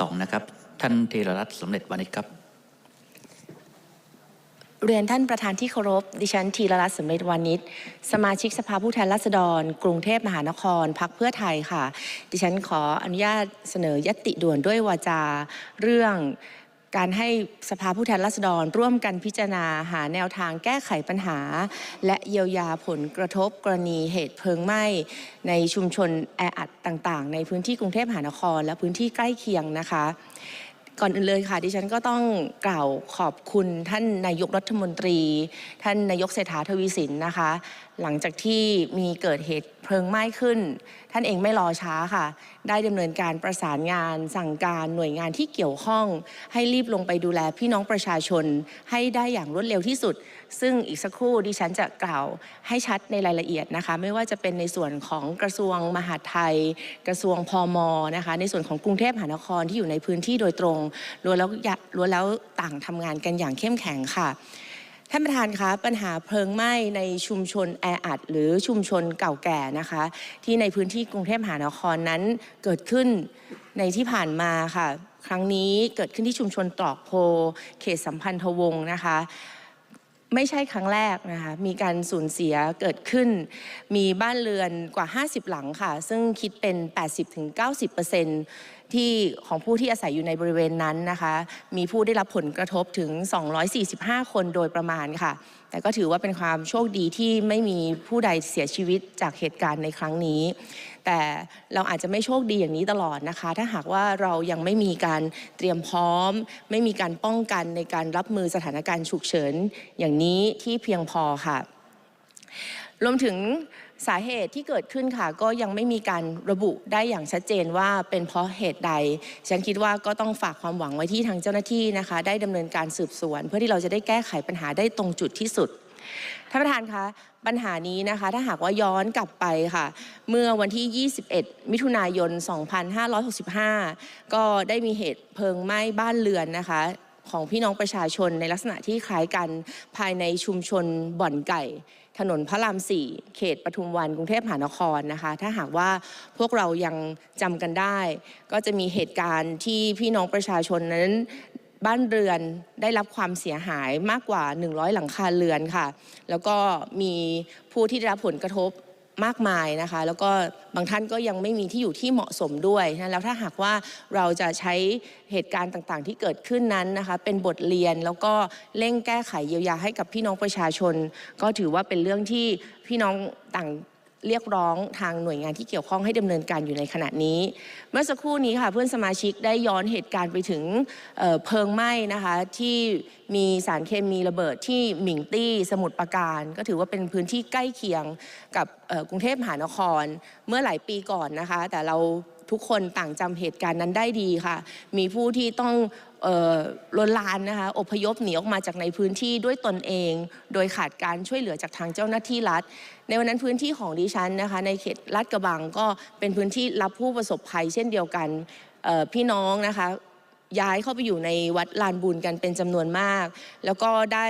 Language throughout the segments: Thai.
สองนะครับ ท่านธีรรัตน์สมเด็จวานิชครับ เรียนท่านประธานที่เคารพ ดิฉันธีรรัตน์สมเด็จวานิชสมาชิกสภาผู้แทนราษฎร กรุงเทพมหานครพักเพื่อไทยค่ะ ดิฉันขออนุญาตเสนอยติด่วนด้วยวาจาเรื่อง การให้สภาผู้แทนราษฎร ร่วมกันพิจารณาหาแนวทางแก้ไขปัญหา และเยียวยาผลกระทบกรณีเหตุเพลิงไหม้ในชุมชนแออัดต่างๆ ในพื้นที่กรุงเทพมหานคร และพื้นที่ใกล้เคียงนะคะก่อนอื่นเลยค่ะดิฉันก็ต้องกล่าวขอบคุณท่านนายกรัฐมนตรี ท่านนายกเศรษฐาทวีสินนะคะ หลังจากที่มีเกิดเหตุ เพลิงไหม้ขึ้น ท่านเองไม่รอช้าค่ะ ได้ดำเนินการประสานงาน สั่งการหน่วยงานที่เกี่ยวข้อง ให้รีบลงไปดูแลพี่น้องประชาชน ให้ได้อย่างรวดเร็วที่สุด ซึ่งอีกสักครู่ดิฉันจะกล่าวให้ชัดในรายละเอียดนะคะ ไม่ว่าจะเป็นในส่วนของกระทรวงมหาดไทย กระทรวงพอมนะคะ ในส่วนของกรุงเทพมหานครที่อยู่ในพื้นที่โดยตรงล้วนแล้วยะล้วนแล้วต่างทำงานกันอย่างเข้มแข็งค่ะ ท่านประธานคะปัญหาเพลิงไหม้ในชุมชนแออัดหรือชุมชนเก่าแก่นะคะ ที่ในพื้นที่กรุงเทพมหานครนั้นเกิดขึ้นในที่ผ่านมาค่ะ ครั้งนี้เกิดขึ้นที่ชุมชนตรอกโพ เขตสัมพันธวงศ์นะคะ ไม่ใช่ครั้งแรกนะคะมีการสูญเสียเกิดขึ้น มีบ้านเรือนกว่า 50 หลังค่ะ ซึ่งคิดเป็น 80-90% ที่ของผู้ที่อาศัยอยู่ในบริเวณนั้นนะคะ มีผู้ได้รับผลกระทบถึง 245 คนโดยประมาณค่ะ แต่ก็ถือว่าเป็นความโชคดีที่ไม่มีผู้ใดเสียชีวิตจากเหตุการณ์ในครั้งนี้ แต่เราอาจจะไม่โชคดีอย่างนี้ตลอดนะคะ ถ้าหากว่าเรายังไม่มีการเตรียมพร้อม ไม่มีการป้องกันในการรับมือสถานการณ์ฉุกเฉินอย่างนี้ที่เพียงพอค่ะ รวมถึง สาเหตุที่เกิดขึ้นค่ะ ก็ยังไม่มีการระบุได้อย่างชัดเจนว่าเป็นเพราะเหตุใด ฉันคิดว่าก็ต้องฝากความหวังไว้ที่ทางเจ้าหน้าที่นะคะ ได้ดำเนินการสืบสวน เพื่อที่เราจะได้แก้ไขปัญหาได้ตรงจุดที่สุดท่านประธานคะปัญหานี้นะคะถ้าหากว่าย้อนกลับไปค่ะ เมื่อวันที่ 21 มิถุนายน 2565 ก็ได้มีเหตุเพลิงไหม้บ้านเรือนนะคะ ของพี่น้องประชาชนในลักษณะที่คล้ายกันภายในชุมชนบ่อนไก่ ถนนพระรามสี่เขตปทุมวันกรุงเทพมหานครนะคะ ถ้าหากว่าพวกเรายังจำกันได้ ก็จะมีเหตุการณ์ที่พี่น้องประชาชนนั้นบ้านเรือนได้รับความเสียหายมากกว่า 100 หลังคาเรือนค่ะ แล้วก็มีผู้ที่ได้รับผลกระทบ มากมายนะคะ แล้วก็บางท่านก็ยังไม่มีที่อยู่ที่เหมาะสมด้วยนะแล้วถ้าหากว่าเราจะใช้เหตุการณ์ต่างๆ ที่เกิดขึ้นนั้นนะคะ เป็นบทเรียนแล้วก็เร่งแก้ไขเยียวยาให้กับพี่น้องประชาชน ก็ถือว่าเป็นเรื่องที่พี่น้องต่าง เรียกร้องทางหน่วยงานที่เกี่ยวข้องให้ดำเนินการอยู่ในขณะนี้ เมื่อสักครู่นี้ค่ะเพื่อนสมาชิกได้ย้อนเหตุการณ์ไปถึงเเพลิงไหม้นะคะที่มีสารเคมีระเบิดที่หมิงตี้สมุทรปราการ ก็ถือว่าเป็นพื้นที่ใกล้เคียงกับกรุงเทพมหานครเมื่อหลายปีก่อนนะคะ แต่เรา ทุกคนต่างจำเหตุการณ์นั้นได้ดีค่ะ มีผู้ที่ต้องออลนลานนะคะอพยพหนีออกมาจากในพื้นที่ด้วยตนเอง โดยขาดการช่วยเหลือจากทางเจ้าหน้าที่รัฐ ในวันนั้นพื้นที่ของดิฉันนะคะในเขตลาดกระบังก็เป็นพื้นที่รับผู้ประสบภัยเช่นเดียวกันพี่น้องนะคะ ย้ายเข้าไปอยู่ในวัดลานบุญกันเป็นจำนวนมาก แล้วก็ได้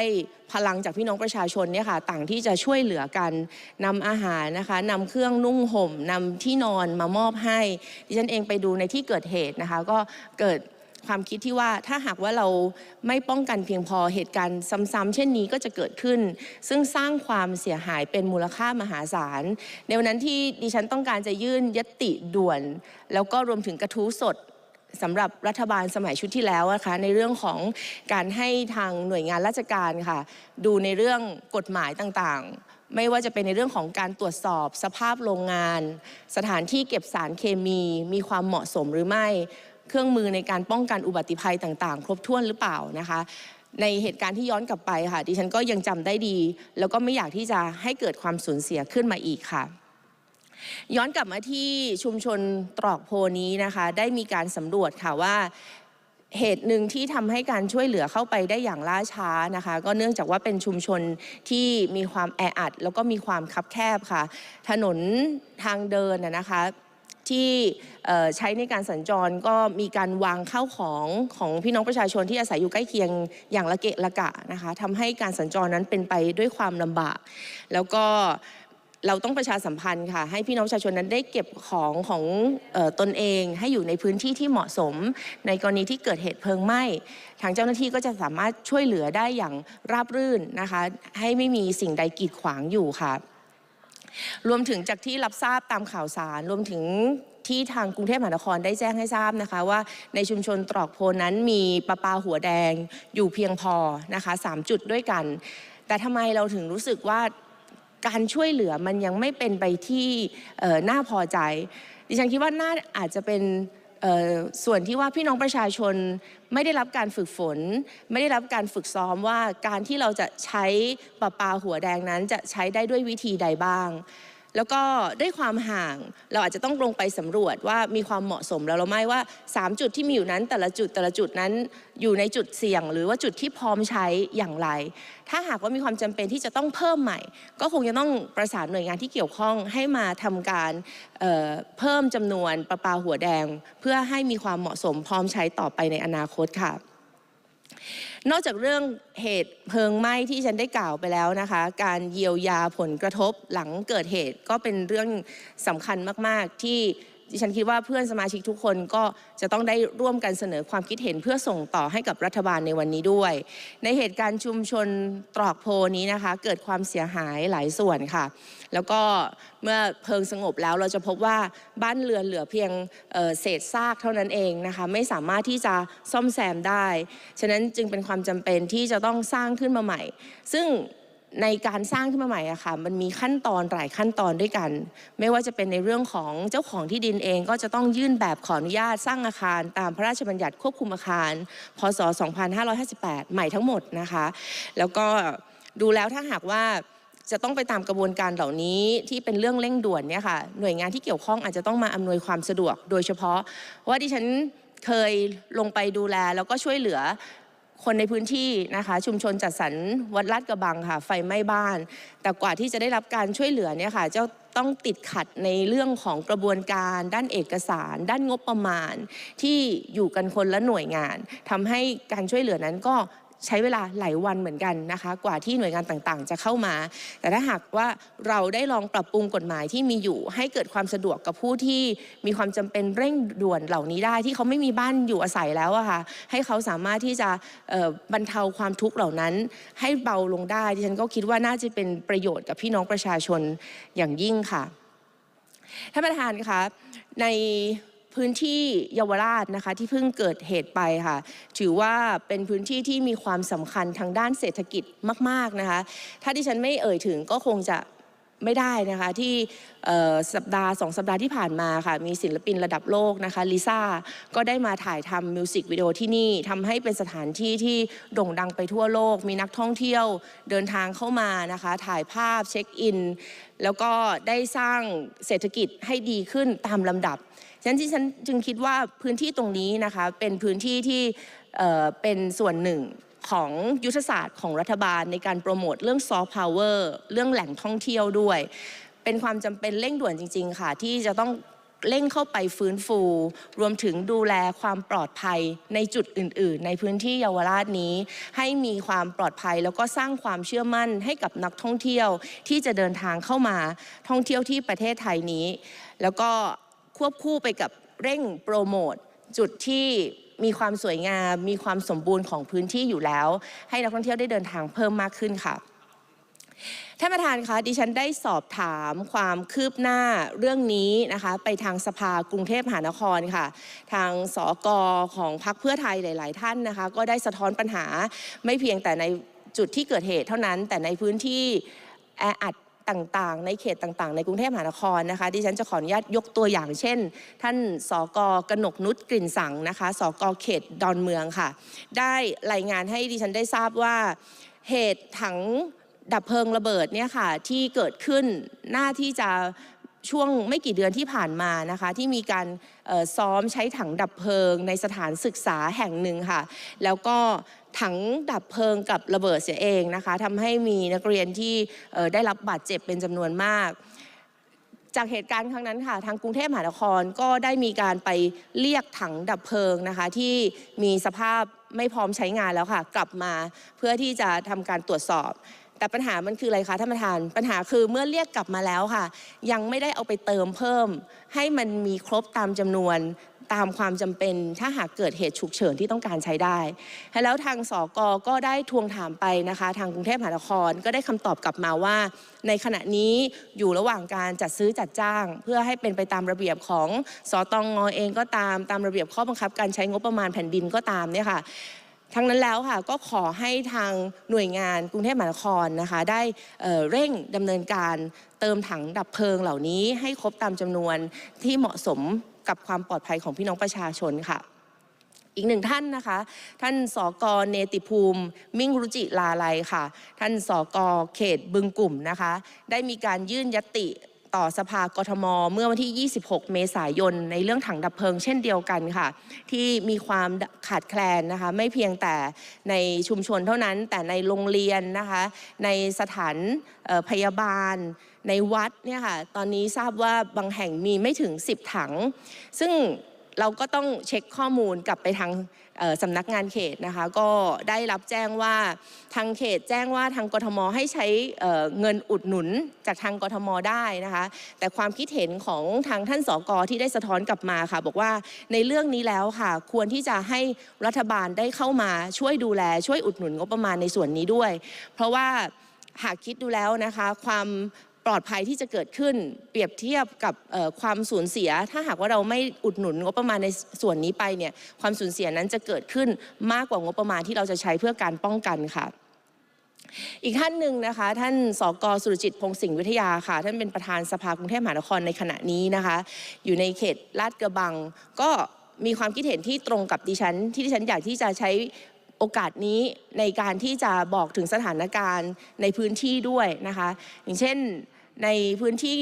พลังจากพี่น้องประชาชนเนี่ยค่ะต่างที่จะช่วยเหลือกันนำอาหารนะคะนำเครื่องนุ่งห่มนำที่นอนมามอบให้ดิฉันเองไปดูในที่เกิดเหตุนะคะ ก็เกิดความคิดที่ว่าถ้าหากว่าเราไม่ป้องกันเพียงพอเหตุการณ์ซ้ำๆเช่นนี้ก็จะเกิดขึ้น ซึ่งสร้างความเสียหายเป็นมูลค่ามหาศาลในวันนั้นที่ดิฉันต้องการจะยื่นยติด่วน แล้วก็รวมถึงกระทู้สด สำหรับรัฐบาลสมัยชุดที่แล้วนะคะในเรื่องของการให้ทางหน่วยงานราชการค่ะ ดูในเรื่องกฎหมายต่างๆ ไม่ว่าจะเป็นในเรื่องของการตรวจสอบสภาพโรงงาน สถานที่เก็บสารเคมี มีความเหมาะสมหรือไม่ เครื่องมือในการป้องกันอุบัติภัยต่างๆ ครบถ้วนหรือเปล่านะคะในเหตุการณ์ที่ย้อนกลับไปค่ะดิฉันก็ยังจำได้ดี แล้วก็ไม่อยากที่จะให้เกิดความสูญเสียขึ้นมาอีกค่ะ ย้อนกลับมาที่ชุมชนตรอกโพนี้นะคะ ได้มีการสำรวจค่ะว่าเหตุหนึ่งที่ทำให้การช่วยเหลือเข้าไปได้อย่างล่าช้านะคะ ก็เนื่องจากว่าเป็นชุมชนที่มีความแออัด แล้วก็มีความคับแคบค่ะ ถนนทางเดินนะคะที่ใช้ในการสัญจรก็มีการวางข้าวของของพี่น้องประชาชนที่อาศัยอยู่ใกล้เคียงอย่างละเกะละกะนะคะทำให้การสัญจรนั้นเป็นไปด้วยความลำบาก แล้วก็ เราต้องประชาสัมพันธ์ค่ะ ให้พี่น้องประชาชนนั้นได้เก็บของของออตนเอง ให้อยู่ในพื้นที่ที่เหมาะสม ในกรณีที่เกิดเหตุเพลิงไหม้ทางเจ้าหน้าที่ก็จะสามารถช่วยเหลือได้อย่างราบรื่นนะคะ ให้ไม่มีสิ่งใดกีดขวางอยู่ค่ะ รวมถึงจากที่รับทราบตามข่าวสาร รวมถึงที่ทางกรุงเทพมหานครได้แจ้งให้ทราบนะคะ ว่าในชุมชนตรอกโพนั้นมีประปาหัวแดงอยู่เพียงพอนะคะสามจุดด้วยกัน แต่ทำไมเราถึงรู้สึกว่า การช่วยเหลือมันยังไม่เป็นไปที่น่าพอใจ ดิฉันคิดว่าน่าอาจจะเป็นส่วนที่ว่าพี่น้องประชาชนไม่ได้รับการฝึกฝน ไม่ได้รับการฝึกซ้อมว่าการที่เราจะใช้ประปาหัวแดงนั้นจะใช้ได้ด้วยวิธีใดบ้าง แล้วก็ด้วยความห่างเราอาจจะต้องลงไปสำรวจว่ามีความเหมาะสมแล้วหรือไม่ว่า 3 จุดที่มีอยู่นั้น แต่ละจุดแต่ละจุดนั้นอยู่ในจุดเสี่ยง หรือว่าจุดที่พร้อมใช้อย่างไร ถ้าหากว่ามีความจำเป็นที่จะต้องเพิ่มใหม่ ก็คงจะต้องประสานหน่วยงานที่เกี่ยวข้องให้มาทำการเเพิ่มจำนวนประปาหัวแดง เพื่อให้มีความเหมาะสมพร้อมใช้ต่อไปในอนาคตค่ะ นอกจากเรื่องเหตุเพลิงไหม้ที่ฉันได้กล่าวไปแล้วนะคะ การเยียวยาผลกระทบหลังเกิดเหตุก็เป็นเรื่องสำคัญมาก ๆ ที่ ดิฉันคิดว่าเพื่อนสมาชิกทุกคนก็จะต้องได้ร่วมกันเสนอความคิดเห็นเพื่อส่งต่อให้กับรัฐบาลในวันนี้ด้วย ในเหตุการณ์ชุมชนตรอกโพนี้นะคะ เกิดความเสียหายหลายส่วนค่ะ แล้วก็เมื่อเพลิงสงบแล้วเราจะพบว่าบ้านเรือนเหลือเพียงเเศษซากเท่านั้นเองนะคะ ไม่สามารถที่จะซ่อมแซมได้ ฉะนั้นจึงเป็นความจำเป็นที่จะต้องสร้างขึ้นมาใหม่ ซึ่ง ในการสร้างขึ้นมาใหม่อะค่ะมันมีขั้นตอนหลายขั้นตอนด้วยกัน ไม่ว่าจะเป็นในเรื่องของเจ้าของที่ดินเองก็จะต้องยื่นแบบขออนุญาตสร้างอาคาร ตามพระราชบัญญัติควบคุมอาคาร พศ 2558 ใหม่ทั้งหมดนะคะ แล้วก็ดูแล้วถ้าหากว่าจะต้องไปตามกระบวนการเหล่านี้ที่เป็นเรื่องเร่งด่วนเนี่ยค่ะหน่วยงานที่เกี่ยวข้องอาจจะต้องมาอำนวยความสะดวก โดยเฉพาะว่าดิฉันเคยลงไปดูแลแล้วก็ช่วยเหลือ คนในพื้นที่นะคะชุมชนจัดสรรวัดลาดกระบังค่ะไฟไหม้บ้าน แต่กว่าที่จะได้รับการช่วยเหลือเนี่ยค่ะเจ้าต้องติดขัดในเรื่องของกระบวนการด้านเอกสาร ด้านงบประมาณ ที่อยู่กันคนละหน่วยงานทำให้การช่วยเหลือนั้นก็ ใช้เวลาหลายวันเหมือนกันนะคะ กว่าที่หน่วยงานต่างๆ จะเข้ามา แต่ถ้าหากว่าเราได้ลองปรับปรุงกฎหมายที่มีอยู่ ให้เกิดความสะดวกกับผู้ที่มีความจำเป็นเร่งด่วนเหล่านี้ได้ที่เขาไม่มีบ้านอยู่อาศัยแล้วอะค่ะให้เขาสามารถที่จะบรรเทาความทุกข์เหล่านั้น ให้เบาลงได้ดิฉันก็คิดว่าน่าจะเป็นประโยชน์กับพี่น้องประชาชนอย่างยิ่งค่ะท่านประธานคะใน พื้นที่เยาวราชนะคะที่เพิ่งเกิดเหตุไปค่ะ ถือว่าเป็นพื้นที่ที่มีความสำคัญทางด้านเศรษฐกิจมาก ๆนะคะ ถ้าที่ฉันไม่เอ่ยถึงก็คงจะไม่ได้นะคะที่สัปดาห์สองสัปดาห์ที่ผ่านมาค่ะมีศิลปินระดับโลกนะคะลิซ่าก็ได้มาถ่ายทำมิวสิกวิดีโอที่นี่ทำให้เป็นสถานที่ที่โด่งดังไปทั่วโลก มีนักท่องเที่ยวเดินทางเข้ามานะคะถ่ายภาพเช็คอิน แล้วก็ได้สร้างเศรษฐกิจให้ดีขึ้นตามลำดับ ฉะนั้นที่ฉันจึงคิดว่าพื้นที่ตรงนี้นะคะเป็นพื้นที่ที่เเป็นส่วนหนึ่งของยุทธศาสตร์ของรัฐบาลในการโปรโมทเรื่องซอฟต์พาวเวอร์เรื่องแหล่งท่องเที่ยวด้วย เป็นความจำเป็นเร่งด่วนจริง ๆ ค่ะ ที่จะต้องเร่งเข้าไปฟื้นฟู รวมถึงดูแลความปลอดภัยในจุดอื่น ๆ ในพื้นที่เยาวราชนี้ ให้มีความปลอดภัยแล้วก็สร้างความเชื่อมั่นให้กับนักท่องเที่ยวที่จะเดินทางเข้ามาท่องเที่ยวที่ประเทศไทยนี้ แล้วก็ ควบคู่ไปกับเร่งโปรโมทจุดที่มีความสวยงาม มีความสมบูรณ์ของพื้นที่อยู่แล้ว ให้นักท่องเที่ยวได้เดินทางเพิ่มมากขึ้นค่ะท่านประธานคะดิฉันได้สอบถามความคืบหน้าเรื่องนี้นะคะไปทางสภากรุงเทพมหานครค่ะ ทางสอกอของพรรคเพื่อไทยหลาย ๆ ท่านนะคะ ก็ได้สะท้อนปัญหาไม่เพียงแต่ในจุดที่เกิดเหตุเท่านั้น แต่ในพื้นที่แออัด ต่างๆ ในเขตต่างๆ ในกรุงเทพมหานครนะคะดิฉันจะขออนุญาตยกตัวอย่างเช่น ท่านสกกนกนุชกลิ่นสังนะคะสกเขตดอนเมืองค่ะ ได้รายงานให้ดิฉันได้ทราบว่าเหตุถังดับเพลิงระเบิดเนี่ยค่ะที่เกิดขึ้นหน้าที่จะช่วงไม่กี่เดือนที่ผ่านมานะคะที่มีการซ้อมใช้ถังดับเพลิงในสถานศึกษาแห่งหนึ่งค่ะ แล้วก็ ถังดับเพลิงกับระเบิดเสียเองนะคะทำให้มีนักเรียนที่ได้รับบาดเจ็บเป็นจำนวนมากจากเหตุการณ์ครั้งนั้นค่ะทางกรุงเทพมหานครก็ได้มีการไปเรียกถังดับเพลิงนะคะที่มีสภาพไม่พร้อมใช้งานแล้วค่ะ กลับมาเพื่อที่จะทำการตรวจสอบ แต่ปัญหามันคืออะไรคะท่านประธาน ปัญหาคือเมื่อเรียกกลับมาแล้วค่ะ ยังไม่ได้เอาไปเติมเพิ่ม ให้มันมีครบตามจำนวน ตามความจำเป็นถ้าหากเกิดเหตุฉุกเฉินที่ต้องการใช้ได้ แล้วทางสกก็ได้ทวงถามไปนะคะ ทางกรุงเทพมหานครก็ได้คำตอบกลับมาว่า ในขณะนี้อยู่ระหว่างการจัดซื้อจัดจ้าง เพื่อให้เป็นไปตามระเบียบของสตงเองก็ตามตามระเบียบข้อบังคับ การใช้งบประมาณแผ่นดินก็ตามเนี่ยค่ะทั้งนั้นแล้วค่ะก็ขอให้ทางหน่วยงานกรุงเทพมหานครนะคะได้เอ่อเร่งดำเนินการเติมถังดับเพลิงเหล่านี้ให้ครบตามจำนวนที่เหมาะสม กับความปลอดภัยของพี่น้องประชาชนค่ะ อีกหนึ่งท่านนะคะ ท่านสกเนติภูมิ มิ่งรุจิลาลัยค่ะ ท่านสกเขตบึงกลุ่มนะคะ ได้มีการยื่นยติต่อสภากทม เมื่อวันที่ 26 เมษายน ในเรื่องถังดับเพลิงเช่นเดียวกันค่ะ ที่มีความขาดแคลนนะคะ ไม่เพียงแต่ในชุมชนเท่านั้น แต่ในโรงเรียนนะคะ ในสถานพยาบาล ในวัดเนี่ยค่ะตอนนี้ทราบว่าบางแห่งมีไม่ถึง 10 ถัง ซึ่งเราก็ต้องเช็คข้อมูลกลับไปทางสำนักงานเขตนะคะ ก็ได้รับแจ้งว่าทางเขตแจ้งว่าทางกทมให้ใช้เเงินอุดหนุนจากทางกทมได้นะคะ แต่ความคิดเห็นของทางท่านสกที่ได้สะท้อนกลับมาค่ะ บอกว่าในเรื่องนี้แล้วค่ะ ควรที่จะให้รัฐบาลได้เข้ามาช่วยดูแล ช่วยอุดหนุนงบประมาณในส่วนนี้ด้วย เพราะว่าหากคิดดูแล้วนะคะ ความ ปลอดภัยที่จะเกิดขึ้น เปรียบเทียบกับความสูญเสีย ถ้าหากว่าเราไม่อุดหนุนงบประมาณในส่วนนี้ไปเนี่ยความสูญเสียนั้นจะเกิดขึ้นมากกว่างบประมาณที่เราจะใช้เพื่อการป้องกันค่ะอีกท่านหนึ่งนะคะ ท่านสกสุรจิตพงศ์สิงห์วิทยาค่ะ ท่านเป็นประธานสภากรุงเทพมหานครในขณะนี้นะคะ อยู่ในเขตลาดกระบัง ก็มีความคิดเห็นที่ตรงกับดิฉัน ที่ดิฉันอยากที่จะใช้โอกาสนี้ในการที่จะบอกถึงสถานการณ์ในพื้นที่ด้วยนะคะ อย่างเช่น ในพื้นที่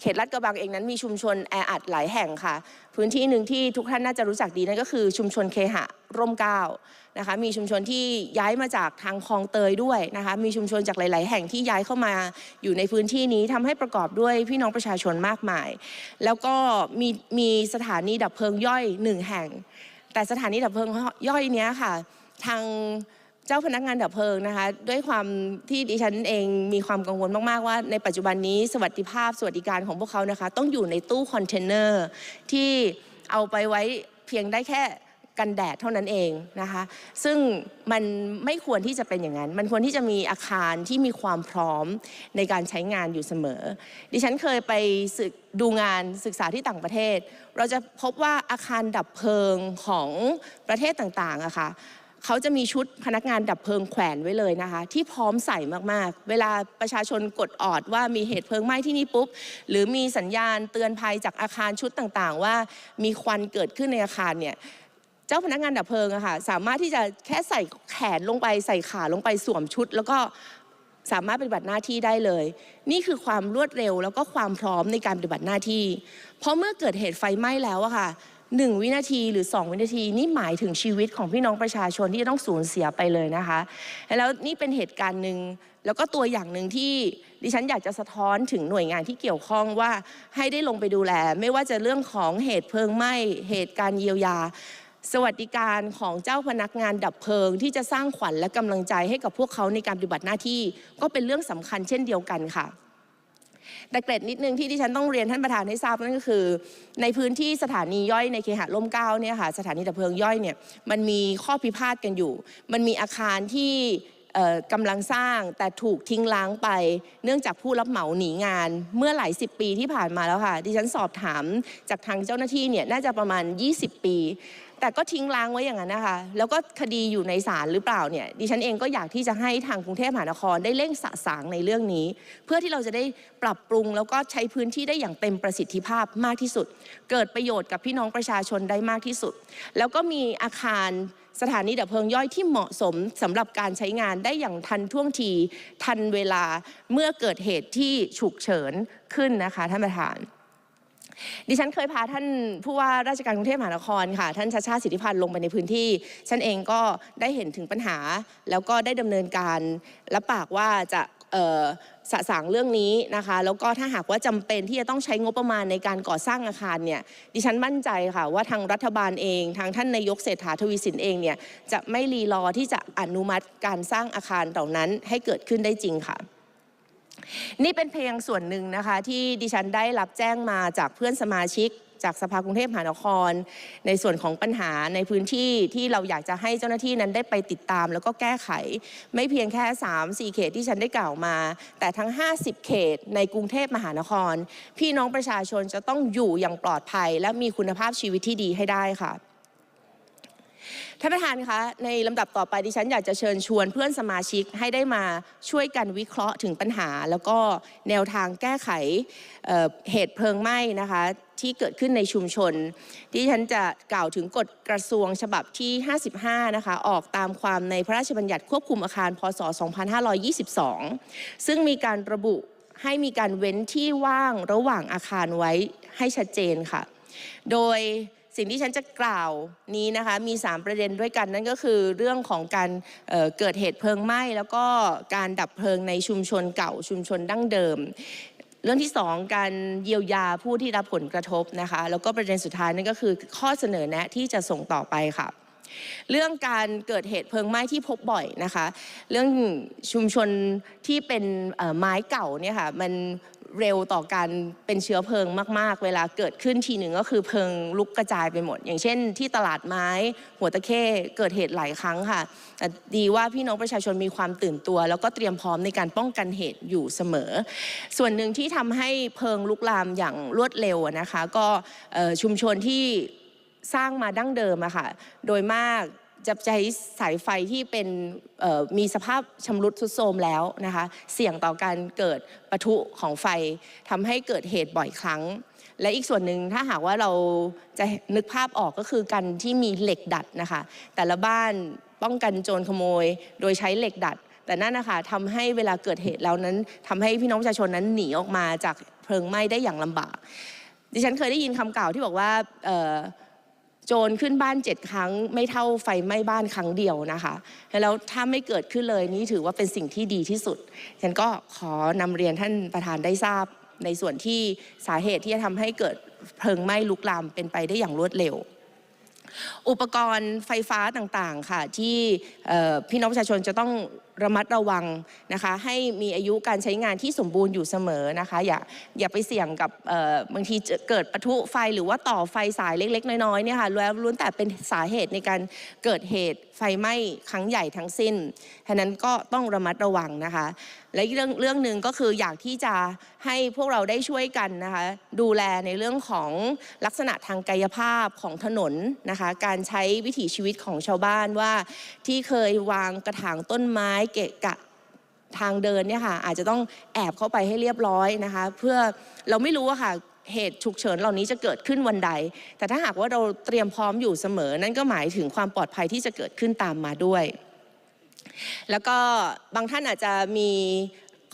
เขตลาดกระบังเองนั้นมีชุมชนแออัดหลายแห่งค่ะ พื้นที่หนึ่งที่ทุกท่านน่าจะรู้จักดีนั่นก็คือชุมชนเคหะร่มเก้านะคะมีชุมชนที่ย้ายมาจากทางคลองเตยด้วยนะคะมีชุมชนจากหลาย ๆ แห่งที่ย้ายเข้ามาอยู่ในพื้นที่นี้ทำให้ประกอบด้วยพี่น้องประชาชนมากมาย แล้วก็มีมีสถานีดับเพลิงย่อยหนึ่งแห่ง แต่สถานีดับเพลิงย่อยนี้ค่ะ ทาง จ้าพนักงานดับเพลิงนะคะด้วยความที่ดิฉันเองมีความกังวลมาก ๆ ว่าในปัจจุบันนี้สวัสดิภาพสวัสดิการของพวกเขานะคะต้องอยู่ในตู้คอนเทนเนอร์ที่เอาไปไว้เพียงได้แค่กันแดดเท่านั้นเองนะคะซึ่งมันไม่ควรที่จะเป็นอย่างนั้น มันควรที่จะมีอาคารที่มีความพร้อมในการใช้งานอยู่เสมอ ดิฉันเคยไปศึกดูงานศึกษาที่ต่างประเทศ เราจะพบว่าอาคารดับเพลิงของประเทศต่างๆอะค่ะ เขาจะมีชุดพนักงานดับเพลิงแขวนไว้เลยนะคะ ที่พร้อมใส่มากๆ เวลาประชาชนกดออดว่ามีเหตุเพลิงไหม้ที่นี่ปุ๊บ หรือมีสัญญาณเตือนภัยจากอาคารชุดต่างๆ ว่ามีควันเกิดขึ้นในอาคารเนี่ยเจ้าพนักงานดับเพลิงอะค่ะสามารถที่จะแค่ใส่แขนลงไปใส่ขาลงไปสวมชุด แล้วก็สามารถปฏิบัติหน้าที่ได้เลย นี่คือความรวดเร็วแล้วก็ความพร้อมในการปฏิบัติหน้าที่ เพราะเมื่อเกิดเหตุไฟไหม้แล้วอะค่ะ หนึ่งวินาทีหรือ 2 วินาทีนี่หมายถึงชีวิตของพี่น้องประชาชนที่จะต้องสูญเสียไปเลยนะคะ แล้วนี่เป็นเหตุการณ์หนึ่งแล้วก็ตัวอย่างหนึ่งที่ดิฉันอยากจะสะท้อนถึงหน่วยงานที่เกี่ยวข้องว่าให้ได้ลงไปดูแล ไม่ว่าจะเรื่องของเหตุเพลิงไหม้เหตุการณ์เยียวยา สวัสดิการของเจ้าพนักงานดับเพลิง ที่จะสร้างขวัญและกำลังใจให้กับพวกเขาในการปฏิบัติหน้าที่ ก็เป็นเรื่องสำคัญเช่นเดียวกันค่ะ แต่เกร็ดนิดนึงที่ที่ฉันต้องเรียนท่านประธานให้ทราบนั่นก็คือ ในพื้นที่สถานีย่อยในเคหะร่มเก้าเนี่ยค่ะสถานีดับเพลิงย่อยเนี่ยมันมีข้อพิพาทกันอยู่ มันมีอาคารที่กำลังสร้างแต่ถูกทิ้งล้างไป เนื่องจากผู้รับเหมาหนีงานเมื่อหลายสิบปีที่ผ่านมาแล้วค่ะ ดิฉันสอบถามจากทางเจ้าหน้าที่เนี่ยน่าจะประมาณ 20 ปี แต่ก็ทิ้งล้างไว้อย่างนั้นนะคะแล้วก็คดีอยู่ในศาลหรือเปล่าเนี่ยดิฉันเองก็อยากที่จะให้ทางกรุงเทพมหานครได้เร่งสะสางในเรื่องนี้ เพื่อที่เราจะได้ปรับปรุงแล้วก็ใช้พื้นที่ได้อย่างเต็มประสิทธิภาพมากที่สุด เกิดประโยชน์กับพี่น้องประชาชนได้มากที่สุด แล้วก็มีอาคารสถานีดับเพลิงย่อยที่เหมาะสมสำหรับการใช้งานได้อย่างทันท่วงทีทันเวลาเมื่อเกิดเหตุที่ฉุกเฉินขึ้นนะคะท่านประธาน ดิฉันเคยพาท่านผู้ว่าราชการกรุงเทพมหานครค่ะ ท่านชาชาสิทธิพันธ์ลงไปในพื้นที่ ฉันเองก็ได้เห็นถึงปัญหา แล้วก็ได้ดำเนินการรับปากว่าจะสะสางเรื่องนี้นะคะ แล้วก็ถ้าหากว่าจำเป็นที่จะต้องใช้งบประมาณในการก่อสร้างอาคารเนี่ยดิฉันมั่นใจค่ะว่าทางรัฐบาลเอง ทางท่านนายกเศรษฐาทวีสินเองเนี่ยจะไม่รีรอที่จะอนุมัติการสร้างอาคารเหล่านั้นให้เกิดขึ้นได้จริงค่ะ นี่เป็นเพียงส่วนหนึ่งนะคะที่ดิฉันได้รับแจ้งมาจากเพื่อนสมาชิก จากสภากรุงเทพมหานคร ในส่วนของปัญหาในพื้นที่ที่เราอยากจะให้เจ้าหน้าที่นั้นได้ไปติดตาม แล้วก็แก้ไข ไม่เพียงแค่ 3 4 เขตที่ฉันได้กล่าวมา แต่ทั้ง 50 เขตในกรุงเทพมหานคร พี่น้องประชาชนจะต้องอยู่อย่างปลอดภัย และมีคุณภาพชีวิตที่ดีให้ได้ค่ะ ท่านประธานคะในลำดับต่อไปดิฉันอยากจะเชิญชวนเพื่อนสมาชิกให้ได้มาช่วยกันวิเคราะห์ถึงปัญหา แล้วก็แนวทางแก้ไขเเหตุเพลิงไหม้นะคะที่เกิดขึ้นในชุมชน ที่ฉันจะกล่าวถึงกฎกระทรวงฉบับที่ 55 นะคะ ออกตามความในพระราชบัญญัติควบคุมอาคาร พศ 2522 ซึ่งมีการระบุให้มีการเว้นที่ว่างระหว่างอาคารไว้ให้ชัดเจนค่ะ โดย สิ่งที่ฉันจะกล่าวนี้นะคะมี 3 ประเด็นด้วยกัน นั่นก็คือเรื่องของการเเกิดเหตุเพลิงไหม้ แล้วก็การดับเพลิงในชุมชนเก่าชุมชนดั้งเดิม เรื่องที่ 2 การเยียวยาผู้ที่รับผลกระทบนะคะแล้วก็ประเด็นสุดท้ายนั่นก็คือข้อเสนอแนะที่จะส่งต่อไปค่ะเรื่องการเกิดเหตุเพลิงไหม้ที่พบบ่อยนะคะ เรื่องชุมชนที่เป็นไม้เก่าเนี่ยค่ะมัน เร็วต่อการเป็นเชื้อเพลิงมาก ๆ เวลาเกิดขึ้นทีหนึ่งก็คือเพลิงลุกกระจายไปหมด อย่างเช่น ที่ตลาดไม้หัวตะเข้เกิดเหตุหลายครั้งค่ะแต่ดีว่าพี่น้องประชาชนมีความตื่นตัว แล้วก็เตรียมพร้อมในการป้องกันเหตุอยู่เสมอ ส่วนหนึ่งที่ทำให้เพลิงลุกลามอย่างรวดเร็วนะคะ ก็ชุมชนที่สร้างมาดั้งเดิมอะค่ะ โดยมาก จะใช้สายไฟที่เป็นมีสภาพชำรุดทรุดโทรมแล้วนะคะ เสี่ยงต่อการเกิดปะทุของไฟทำให้เกิดเหตุบ่อยครั้ง และอีกส่วนหนึ่งถ้าหากว่าเราจะนึกภาพออกก็คือการที่มีเหล็กดัดนะคะ แต่ละบ้านป้องกันโจรขโมย โดยใช้เหล็กดัด แต่นั่นนะคะทำให้เวลาเกิดเหตุแล้วนั้นทำให้พี่น้องประชาชนนั้นหนีออกมาจากเพลิงไหม้ได้อย่างลำบาก ดิฉันเคยได้ยินคำกล่าวที่บอกว่า โจรขึ้นบ้านเจ็ดครั้ง ไม่เท่าไฟไหม้บ้านครั้งเดียวนะคะ แล้วถ้าไม่เกิดขึ้นเลยนี่ถือว่าเป็นสิ่งที่ดีที่สุด ฉันก็ขอนำเรียนท่านประธานได้ทราบ ในส่วนที่สาเหตุที่จะทำให้เกิดเพลิงไหม้ลุกลามเป็นไปได้อย่างรวดเร็ว อุปกรณ์ไฟฟ้าต่างๆค่ะที่พี่น้องประชาชนจะต้อง ระมัดระวังนะคะ ให้มีอายุการใช้งานที่สมบูรณ์อยู่เสมอนะคะ อย่าอย่าไปเสี่ยงกับบางทีเกิดปะทุไฟหรือว่าต่อไฟสายเล็ก ๆ น้อยๆเนี่ยค่ะแล้วล้วนแต่เป็นสาเหตุในการเกิดเหตุไฟไหม้ครั้งใหญ่ทั้งสิ้นฉะนั้นก็ต้องระมัดระวังนะคะ และเรื่องเรื่องหนึ่งก็คืออยากที่จะให้พวกเราได้ช่วยกันนะคะ ดูแลในเรื่องของลักษณะทางกายภาพของถนนนะคะ การใช้วิถีชีวิตของชาวบ้านว่าที่เคยวางกระถางต้นไม้เกะกะทางเดินเนี่ยค่ะอาจจะต้องแอบเข้าไปให้เรียบร้อยนะคะ เพื่อเราไม่รู้อะค่ะเหตุฉุกเฉินเหล่านี้จะเกิดขึ้นวันใด แต่ถ้าหากว่าเราเตรียมพร้อมอยู่เสมอ นั่นก็หมายถึงความปลอดภัยที่จะเกิดขึ้นตามมาด้วย แล้วก็บางท่านอาจจะมี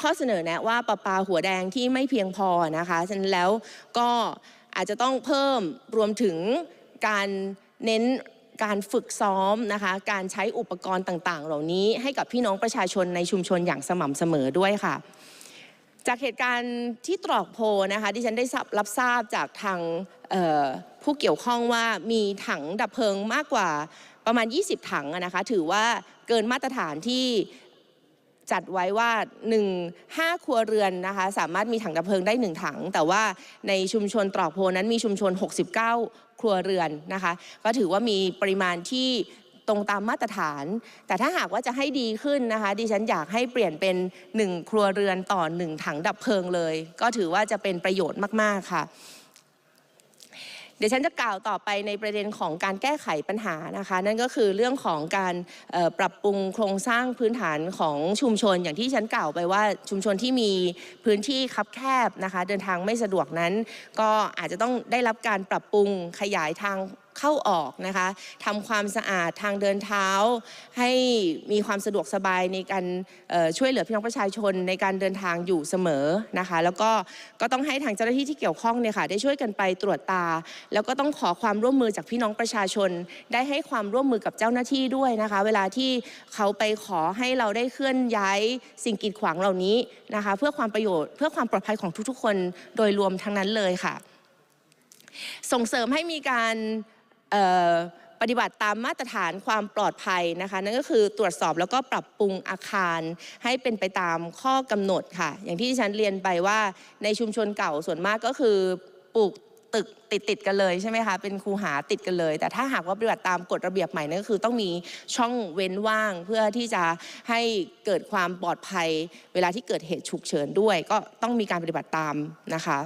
ข้อเสนอแนะว่าประปาหัวแดงที่ไม่เพียงพอนะคะฉะนั้นแล้วก็อาจจะต้องเพิ่มรวมถึงการเน้น การฝึกซ้อมนะคะการใช้อุปกรณ์ต่างๆ เหล่านี้ให้กับพี่น้องประชาชนในชุมชนอย่างสม่ำเสมอด้วยค่ะ จากเหตุการณ์ที่ตรอกโพนะคะที่ฉันได้รับทราบจากทางผู้เกี่ยวข้องว่ามีถังดับเพลิงมากกว่าประมาณ 20 ถังนะคะถือว่าเกินมาตรฐานที่จัดไว้ว่า 1 5 ครัวเรือนนะคะสามารถมีถังดับเพลิงได้ 1 ถัง แต่ว่าในชุมชนตรอกโพนั้นมีชุมชน 69 ครัวเรือนนะคะ ก็ถือว่ามีปริมาณที่ตรงตามมาตรฐาน แต่ถ้าหากว่าจะให้ดีขึ้นนะคะ ดิฉันอยากให้เปลี่ยนเป็น 1 ครัวเรือนต่อ 1 ถังดับเพลิงเลย ก็ถือว่าจะเป็นประโยชน์มาก ๆ ค่ะ เดี๋ยวฉันจะกล่าวต่อไปในประเด็นของการแก้ไขปัญหานะคะ นั่นก็คือเรื่องของการปรับปรุงโครงสร้างพื้นฐานของชุมชน อย่างที่ฉันกล่าวไปว่าชุมชนที่มีพื้นที่คับแคบนะคะ เดินทางไม่สะดวกนั้น ก็อาจจะต้องได้รับการปรับปรุงขยายทาง เข้าออกนะคะทำความสะอาดทางเดินเท้า ให้มีความสะดวกสบายในการช่วยเหลือพี่น้องประชาชนในการเดินทางอยู่เสมอนะคะ แล้วก็ก็ต้องให้ทางเจ้าหน้าที่ที่เกี่ยวข้องเนี่ยค่ะได้ช่วยกันไปตรวจตา แล้วก็ต้องขอความร่วมมือจากพี่น้องประชาชน ได้ให้ความร่วมมือกับเจ้าหน้าที่ด้วยนะคะ เวลาที่เขาไปขอให้เราได้เคลื่อนย้ายสิ่งกีดขวางเหล่านี้นะคะ เพื่อความประโยชน์เพื่อความปลอดภัยของทุกๆ คนโดยรวมทั้งนั้นเลยค่ะ ส่งเสริมให้มีการ ปฏิบัติตามมาตรฐานความปลอดภัยนะคะ นั่นก็คือตรวจสอบแล้วก็ปรับปรุงอาคารให้เป็นไปตามข้อกำหนดค่ะ อย่างที่ฉันเรียนไปว่าในชุมชนเก่าส่วนมากก็คือปลูกตึกติดติดกันเลยใช่ไหมคะ เป็นคูหาติดกันเลย แต่ถ้าหากว่าปฏิบัติตามกฎระเบียบใหม่นั่นก็คือต้องมีช่องเว้นว่างเพื่อที่จะให้เกิดความปลอดภัย เวลาที่เกิดเหตุฉุกเฉินด้วย ก็ต้องมีการปฏิบัติตามนะคะ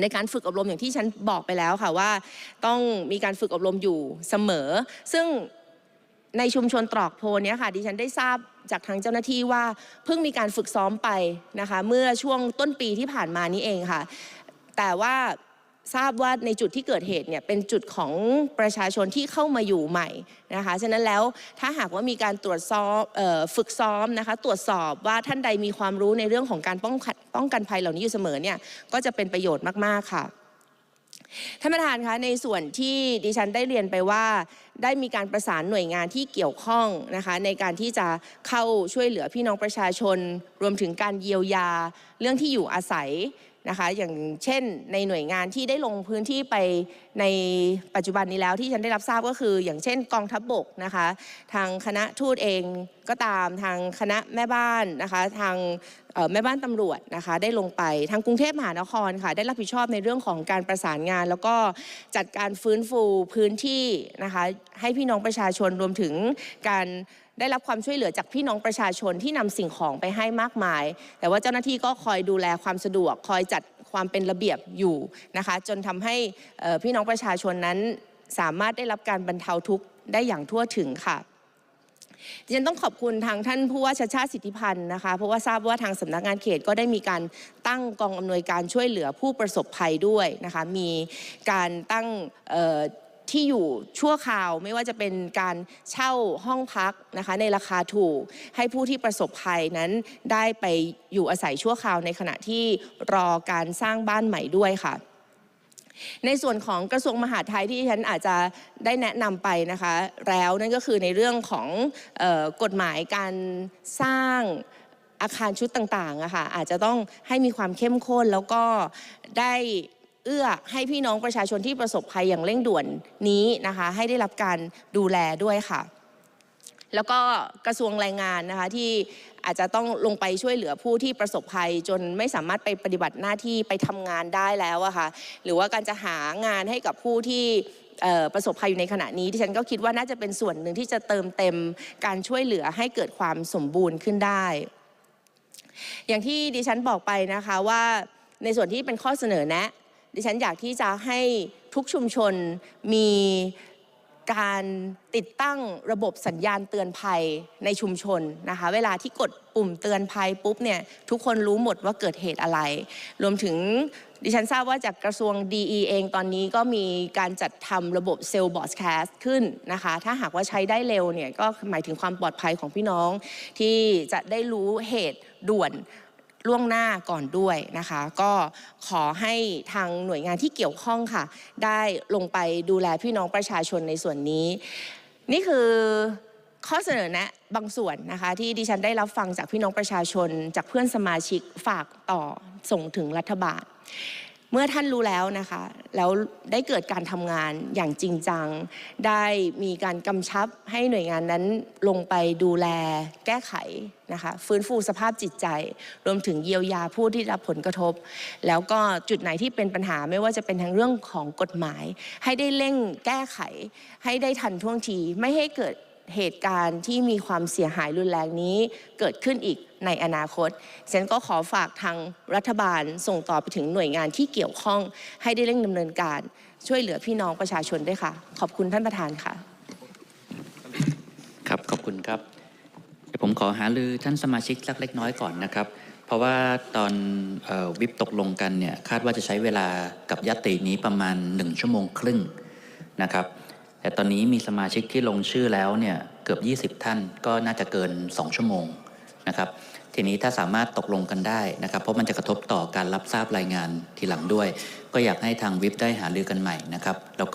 ในการฝึกอบรมอย่างที่ฉันบอกไปแล้วค่ะว่า ต้องมีการฝึกอบรมอยู่เสมอ ซึ่งในชุมชนตรอกโพเนี้ยค่ะดิฉันได้ทราบจากทางเจ้าหน้าที่ว่าเพิ่งมีการฝึกซ้อมไปนะคะ เมื่อช่วงต้นปีที่ผ่านมานี้เองค่ะ แต่ว่า ทราบว่าในจุดที่เกิดเหตุเนี่ยเป็นจุดของประชาชนที่เข้ามาอยู่ใหม่นะคะฉะนั้นแล้วถ้าหากว่ามีการตรวจสอบเอ่อฝึกซ้อมนะคะตรวจสอบว่าท่านใดมีความรู้ในเรื่องของการป้องกันป้องกันภัยเหล่านี้อยู่เสมอเนี่ยก็จะเป็นประโยชน์มาก ๆ ค่ะท่านประธานคะในส่วนที่ดิฉันได้เรียนไปว่า ได้มีการประสานหน่วยงานที่เกี่ยวข้องนะคะในการที่จะเข้าช่วยเหลือพี่น้องประชาชน รวมถึงการเยียวยา เรื่องที่อยู่อาศัย นะคะอย่างเช่นในหน่วยงานที่ได้ลงพื้นที่ไปในปัจจุบันนี้แล้วที่ฉันได้รับทราบก็คือ อย่างเช่น กองทัพบบกนะคะทางคณะทูตเองก็ตามทางคณะแม่บ้านนะคะทางแม่บ้านตำรวจนะคะได้ลงไปทางกรุงเทพมหานครค่ะได้รับผิดชอบในเรื่องของการประสานงาน แล้วก็จัดการฟื้นฟูพื้นที่นะคะให้พี่น้องประชาชนรวมถึงการ ได้รับความช่วยเหลือจากพี่น้องประชาชนที่นำสิ่งของไปให้มากมาย แต่ว่าเจ้าหน้าที่ก็คอยดูแลความสะดวก คอยจัดความเป็นระเบียบอยู่นะคะ จนทำให้พี่น้องประชาชนนั้นสามารถได้รับการบรรเทาทุกข์ได้อย่างทั่วถึงค่ะดิฉันต้องขอบคุณทางท่านผู้ว่าชาชาติสิทธิพันธ์นะคะ เพราะว่าทราบว่าทางสำนักงานเขตก็ได้มีการตั้งกองอำนวยการช่วยเหลือผู้ประสบภัยด้วยนะคะ มีการตั้งเที่อยู่ชั่วคราวไม่ว่าจะเป็นการเช่าห้องพักนะคะในราคาถูก ให้ผู้ที่ประสบภัยนั้นได้ไปอยู่อาศัยชั่วคราวในขณะที่รอการสร้างบ้านใหม่ด้วยค่ะในส่วนของกระทรวงมหาดไทยที่ฉันอาจจะได้แนะนำไปนะคะแล้วนั่นก็คือในเรื่องของออกฎหมายการสร้างอาคารชุดต่างๆอะค่ะอาจจะต้องให้มีความเข้มข้นแล้วก็ได้ เอื้อให้พี่น้องประชาชนที่ประสบภัยอย่างเร่งด่วนนี้นะคะ ให้ได้รับการดูแลด้วยค่ะ แล้วก็กระทรวงแรงงานนะคะที่อาจจะต้องลงไปช่วยเหลือผู้ที่ประสบภัย จนไม่สามารถไปปฏิบัติหน้าที่ไปทำงานได้แล้วอะค่ะหรือว่าการจะหางานให้กับผู้ที่ประสบภัยอยู่ในขณะนี้ที่ฉันก็คิดว่าน่าจะเป็นส่วนหนึ่งที่จะเติมเต็มการช่วยเหลือให้เกิดความสมบูรณ์ขึ้นได้ อย่างที่ดิฉันบอกไปนะคะว่าในส่วนที่เป็นข้อเสนอแนะ ดิฉันอยากที่จะให้ทุกชุมชนมีการติดตั้งระบบสัญญาณเตือนภัยในชุมชนนะคะ เวลาที่กดปุ่มเตือนภัยปุ๊บเนี่ยทุกคนรู้หมดว่าเกิดเหตุอะไร รวมถึงดิฉันทราบว่าจากกระทรวง DE เองตอนนี้ก็มีการจัดทำระบบเซลล์บอสแคสขึ้นนะคะ ถ้าหากว่าใช้ได้เร็วเนี่ยก็หมายถึงความปลอดภัยของพี่น้องที่จะได้รู้เหตุด่วน ล่วงหน้าก่อนด้วยนะคะ ก็ขอให้ทางหน่วยงานที่เกี่ยวข้องค่ะ ได้ลงไปดูแลพี่น้องประชาชนในส่วนนี้ นี่คือข้อเสนอแนะบางส่วนนะคะ ที่ดิฉันได้รับฟังจากพี่น้องประชาชน จากเพื่อนสมาชิกฝากต่อส่งถึงรัฐบาล มื่อท่านรู้แล้วนะคะ แล้วได้เกิดการทำงานอย่างจริงจัง ได้มีการกำชับให้หน่วยงานนั้นลงไปดูแลแก้ไขนะคะ ฟื้นฟูสภาพจิตใจ รวมถึงเยียวยาผู้ที่รับผลกระทบ แล้วก็จุดไหนที่เป็นปัญหาไม่ว่าจะเป็นทั้งเรื่องของกฎหมาย ให้ได้เร่งแก้ไข ให้ได้ทันท่วงทีไม่ให้เกิด เหตุการณ์ที่มีความเสียหายรุนแรงนี้เกิดขึ้นอีกในอนาคตฉันก็ขอฝากทางรัฐบาลส่งต่อไปถึงหน่วยงานที่เกี่ยวข้องให้ได้เร่งดำเนินการ ช่วยเหลือพี่น้องประชาชนด้วยค่ะ ขอบคุณท่านประธานค่ะ ครับขอบคุณครับเดี๋ยวผมขอหาลือท่านสมาชิกสักเล็กน้อยก่อนนะครับ เพราะว่าตอนออวิปตกลงกันเนี่ยคาดว่าจะใช้เวลากับยตตินี้ประมาณ 1 ชั่วโมงครึ่งนะครับ แต่ตอนนี้มีสมาชิกที่ลงชื่อแล้วเนี่ยเกือบ 20 ท่านก็น่าจะเกิน 2 ชั่วโมงนะครับทีนี้ถ้าสามารถตกลงกันได้นะครับ เพราะมันจะกระทบต่อการรับทราบรายงานทีหลังด้วย ก็อยากให้ทางวิบได้หารือกันใหม่นะครับแล้วก็